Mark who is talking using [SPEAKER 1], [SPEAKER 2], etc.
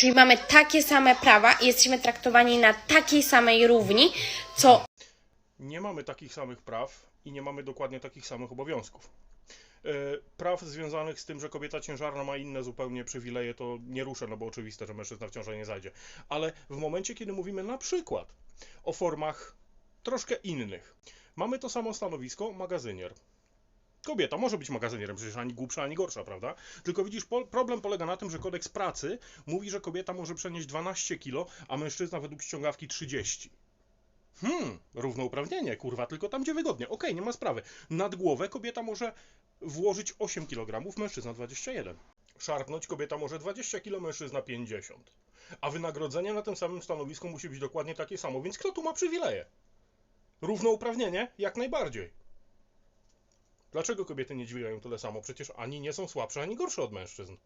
[SPEAKER 1] Czyli mamy takie same prawa i jesteśmy traktowani na takiej samej równi, co
[SPEAKER 2] Nie mamy takich samych praw i nie mamy dokładnie takich samych obowiązków. E, Praw związanych z tym, że kobieta ciężarna ma inne zupełnie przywileje, to nie ruszę, no bo oczywiste, że mężczyzna w ciążę nie zajdzie. Ale w momencie, kiedy mówimy na przykład o formach troszkę innych, mamy to samo stanowisko magazynier. Kobieta może być magazynierem, przecież ani głupsza, ani gorsza, prawda? Tylko widzisz, po, problem polega na tym, że kodeks pracy mówi, że kobieta może przenieść 12 kg, a mężczyzna według ściągawki 30. Hmm, równouprawnienie, kurwa, tylko tam, gdzie wygodnie. Okej, nie ma sprawy. Nad głowę kobieta może włożyć 8 kg, mężczyzna 21. Szarpnąć kobieta może 20 kg, mężczyzna 50. A wynagrodzenie na tym samym stanowisku musi być dokładnie takie samo, więc kto tu ma przywileje? Równouprawnienie? Jak najbardziej. Dlaczego kobiety nie dźwigają tyle samo? Przecież ani nie są słabsze, ani gorsze od mężczyzn.